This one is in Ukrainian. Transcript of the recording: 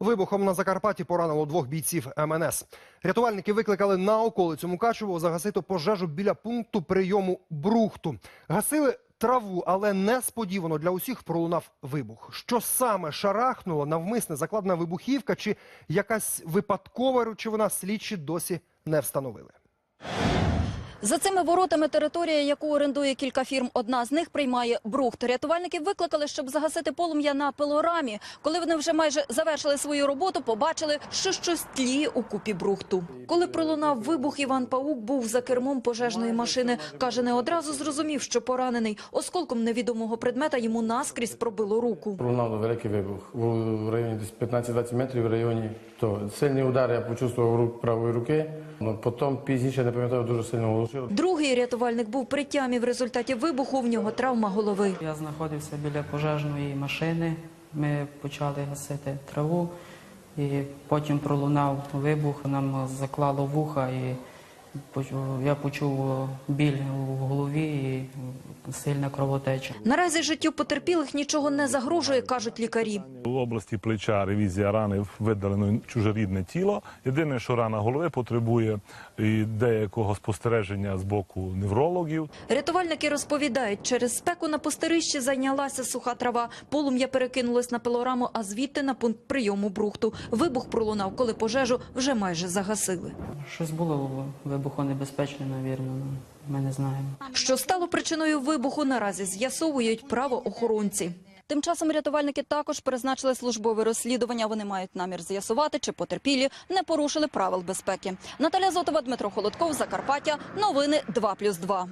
Вибухом на Закарпатті поранило двох бійців МНС. Рятувальники викликали на околицю Мукачево загасити пожежу біля пункту прийому брухту. Гасили траву, але несподівано для усіх пролунав вибух. Що саме шарахнуло, навмисне закладена вибухівка чи якась випадкова речовина, слідчі досі не встановили. За цими воротами територія, яку орендує кілька фірм, одна з них приймає брухт. Рятувальників викликали, щоб загасити полум'я на пилорамі. Коли вони вже майже завершили свою роботу, побачили, що щось тліє у купі брухту. Коли пролунав вибух, Іван Паук був за кермом пожежної машини. Каже, не одразу зрозумів, що поранений. Осколком невідомого предмета йому наскрізь пробило руку. Пролунав великий вибух. В районі десь 15-20 метрів в районі того. Сильний удар я почувствував правої руки. Ну, потім пізніше не пам'ятаю, дуже сильно оглушило. Другий рятувальник був при тямі. В результаті вибуху в нього травма голови. Я знаходився біля пожежної машини. Ми почали гасити траву, і потім пролунав вибух, нам заклало вуха, і я почув біль сильна кровотеча. Наразі життю потерпілих нічого не загрожує, кажуть лікарі. У області плеча ревізія рани видалено чужорідне тіло. Єдине, що рана голови потребує і деякого спостереження з боку неврологів. Рятувальники розповідають, через спеку на пустирищі зайнялася суха трава. Полум'я перекинулось на пилораму, а звідти на пункт прийому брухту. Вибух пролунав, коли пожежу вже майже загасили. Щось було вибухонебезпечне, навірно, ну, ми не знаємо. Що стало причиною вибуху, наразі з'ясовують правоохоронці. Тим часом рятувальники також призначили службове розслідування. Вони мають намір з'ясувати, чи потерпілі не порушили правил безпеки. Наталя Зотова, Дмитро Холодков, Закарпаття. Новини 2+,2.